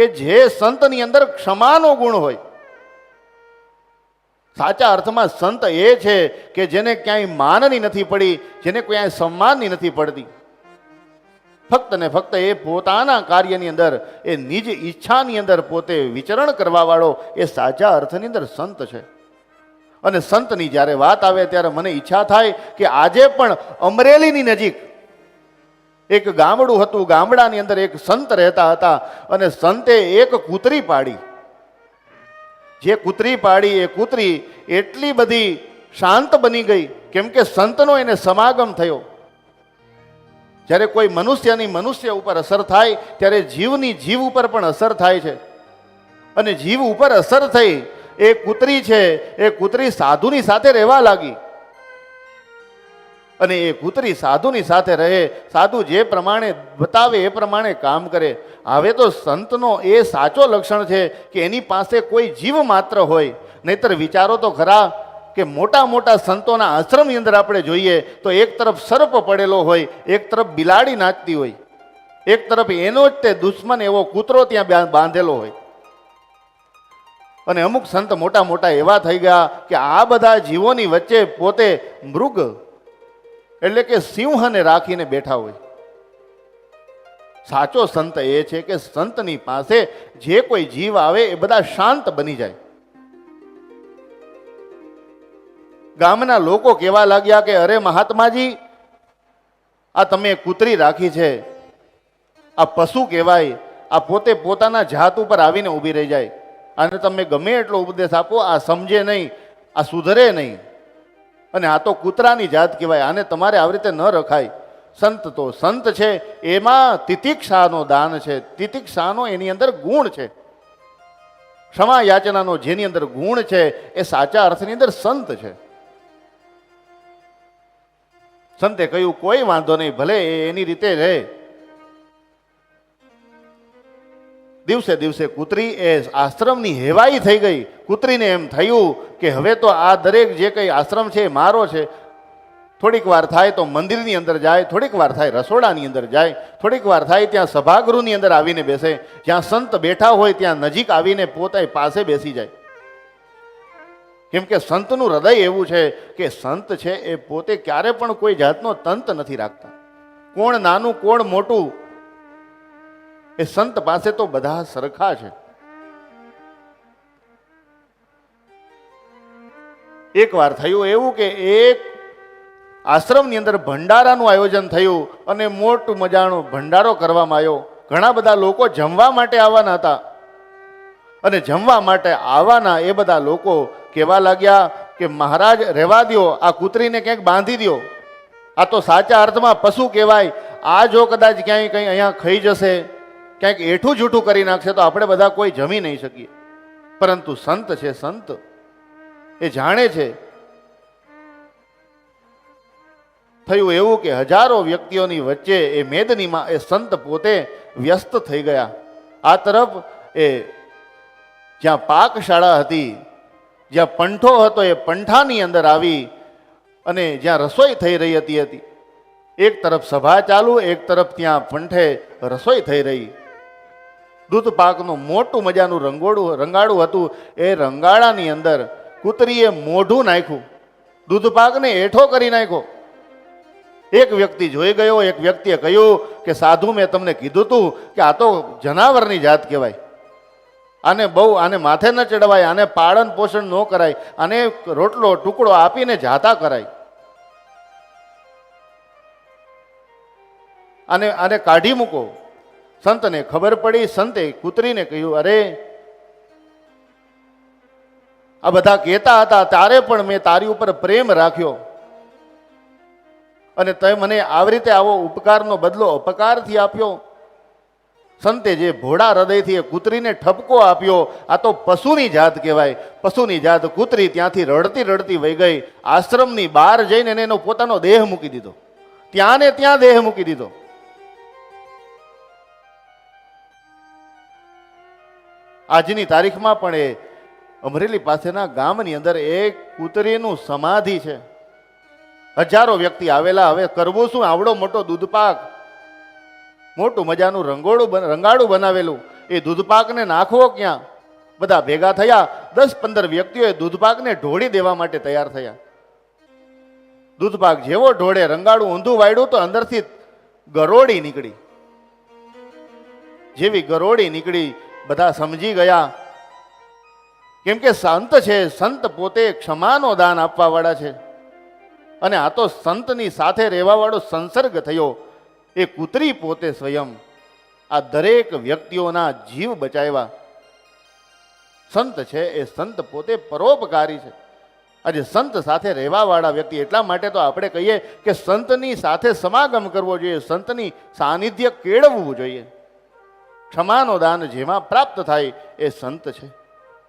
કે જે સંતની અંદર ક્ષમાનો ગુણ હોય. સાચા અર્થમાં સંત એ છે કે જેને ક્યાંય માનની નથી પડી, જેને ક્યાંય સન્માનની નથી પડતી. ફક્ત ને ફક્ત એ પોતાના કાર્યની અંદર, એ નિજ ઈચ્છાની અંદર પોતે વિચરણ કરવાવાળો એ સાચા અર્થની અંદર સંત છે. અને સંતની જ્યારે વાત આવે ત્યારે મને ઈચ્છા થાય કે આજે પણ અમરેલીની નજીક એક ગામડું હતું, ગામડાની અંદર એક સંત રહેતા હતા અને સંતે એક કૂતરી પાડી. જે કૂતરી પાડી, એ કૂતરી એટલી બધી શાંત બની ગઈ, કેમ કે સંતનો એને સમાગમ થયો. જ્યારે કોઈ મનુષ્યની મનુષ્ય ઉપર અસર થાય, ત્યારે જીવની જીવ ઉપર પણ અસર થાય છે. અને જીવ ઉપર અસર થઈ, એ કૂતરી છે, એ કૂતરી સાધુની સાથે રહેવા લાગી. અને એ કૂતરી સાધુની સાથે રહે, સાધુ જે પ્રમાણે બતાવે એ પ્રમાણે કામ કરે. હવે તો સંતનો એ સાચો લક્ષણ છે કે એની પાસે કોઈ જીવ માત્ર હોય. નહીતર વિચારો તો ખરા કે મોટા મોટા સંતોના આશ્રમની અંદર આપણે જોઈએ તો એક તરફ સર્પ પડેલો હોય, એક તરફ બિલાડી નાચતી હોય. એક તરફ એનો જ તે દુશ્મન એવો કૂતરો ત્યાં બાંધેલો હોય. અને અમુક સંત મોટા મોટા એવા થઈ ગયા કે આ બધા જીવોની વચ્ચે પોતે મૃગ એટલે કે સિંહને રાખીને બેઠા હોય. સાચો સંત એ છે કે સંતની પાસે જે કોઈ જીવ આવે એ બધા શાંત બની જાય. ગામના લોકો કહેવા લાગ્યા કે, અરે મહાત્માજી, આ તમે કૂતરી રાખી છે. આ પશુ કહેવાય. આ પોતે પોતાના જાત ઉપર આવીને ઊભી રહી જાય. અને તમે ગમે એટલો ઉપદેશ આપો, આ સમજે નહીં, આ સુધરે નહીં. અને આ તો કૂતરાની જાત કહેવાય, આને તમારે આવી રીતે ન રખાય. સંત તો સંત છે, એમાં તિતિક્ષાનો દાન છે. તિતિક્ષાનો એની અંદર ગુણ છે. ક્ષમા યાચનાનો જેની અંદર ગુણ છે, એ સાચા અર્થની અંદર સંત છે. સંતે કહ્યું, કોઈ વાંધો નહીં, ભલે એની રીતે રહે. દિવસે દિવસે કૂતરી એ આશ્રમની હેવાઈ થઈ ગઈ. કૂતરીને એમ થયું કે હવે તો આ દરેક જે કંઈ આશ્રમ છે એ મારો છે. થોડીક વાર થાય તો મંદિરની અંદર જાય, થોડીક વાર થાય રસોડાની અંદર જાય, થોડીક વાર થાય ત્યાં સભાગૃહની અંદર આવીને બેસે. જ્યાં સંત બેઠા હોય ત્યાં નજીક આવીને પોતા પાસે બેસી જાય. કેમ કે સંતનું હૃદય એવું છે કે સંત છે એ પોતે ક્યારે પણ કોઈ જાતનો તંત નથી રાખતા. કોણ નાનું, કોણ મોટું એ સંત પાસે તો બધા સરખા છે. એક વાર થયું એવું કે એક આશ્રમની અંદર ભંડારાનું આયોજન થયું અને મોટું મજાનો ભંડારો કરવામાં આવ્યો. ઘણા બધા લોકો જમવા માટે આવવાના હતા. અને જમવા માટે આવવાના એ બધા લોકો કહેવા લાગ્યા કે મહારાજ રહેવા દ્યો, આ કૂતરીને ક્યાંક બાંધી દ્યો. આ તો સાચા અર્થમાં પશુ કહેવાય. આ જો કદાચ ક્યાંય કંઈ અહીંયા ખાઈ જશે. ક્યાંક એઠું જૂઠું કરી નાખશે તો આપણે બધા કોઈ જમી નહીં શકીએ. પરંતુ સંત છે સંત. એ જાણે છે થયું એવું કે હજારો વ્યક્તિઓની વચ્ચે એ મેદનીમાં એ સંત પોતે વ્યસ્ત થઈ ગયા. આ તરફ એ જ્યાં પાકશાળા હતી, જ્યાં પંઠો હતો એ પંઠાની અંદર આવી અને જ્યાં રસોઈ થઈ રહી હતી હતી એક તરફ સભા ચાલુ, એક તરફ ત્યાં પંઠે રસોઈ થઈ રહી. દૂધ પાકનું મોટું મજાનું રંગોળું રંગાડું હતું. એ રંગાડાની અંદર કૂતરીએ મોઢું નાખ્યું. દૂધ પાકને એઠો કરી નાખ્યો. એક વ્યક્તિ જોઈ ગયો, એક વ્યક્તિએ કહ્યું કે, સાધુ, મેં તમને કીધું તું કે આ તો જનાવરની જાત કહેવાય. આને બહુ, આને માથે ન ચડવાય, આને પાળન પોષણ ન કરાય, આને રોટલો, ટુકડો આપીને જાતા કરાય. આને આને કાઢી મૂકો. સંતને ખબર પડી, સંતે કૂતરીને કહ્યું, અરે, આ બધા કહેતા હતા ત્યારે પણ મેં તારી ઉપર પ્રેમ રાખ્યો. અને તે મને આવી રીતે આવો ઉપકારનો બદલો અપકારથી આપ્યો. સંતે જે ભોળા હૃદયથી એ કૂતરીને ઠપકો આપ્યો, આ તો પશુની જાત કહેવાય. પશુની જાત કૂતરી ત્યાંથી રડતી રડતી વહી ગઈ, આશ્રમની બહાર જઈને એને એનો પોતાનો દેહ મૂકી દીધો. ત્યાં ને ત્યાં દેહ મૂકી દીધો. આજની તારીખમાં પણ એ અમરેલી પાસેના ગામની અંદર એક કૂતરીનું સમાધિ છે. હજારો વ્યક્તિ આવેલા, હવે કરવું શું? આવડો મોટો દૂધપાક. મોટું મજાનું રંગોળું રંગાડું બનાવેલું. એ દૂધપાકને નાખવો ક્યાં? બધા ભેગા થયા. દસ પંદર વ્યક્તિઓએ દૂધપાકને ઢોળી દેવા માટે તૈયાર થયા. દૂધપાક જેવો ઢોળે રંગાડું ઊંધું વાયડું તો અંદરથી ગરોળી નીકળી. જેવી ગરોળી નીકળી બધા સમજી ગયા. કેમ કે સંત છે, સંત પોતે ક્ષમાનો દાન આપવાવાળા છે. અને આ તો સંતની સાથે રહેવાવાળો સંસર્ગ થયો. એ કૂતરી પોતે સ્વયં આ દરેક વ્યક્તિઓના જીવ બચાવ્યા. સંત છે, એ સંત પોતે પરોપકારી છે. આજે સંત સાથે રહેવાવાળા વ્યક્તિ એટલા માટે તો આપણે કહીએ કે સંતની સાથે સમાગમ કરવો જોઈએ, સંતની સાનિધ્ય કેળવવું જોઈએ. ક્ષમાનો દાન જેમાં પ્રાપ્ત થાય એ સંત છે.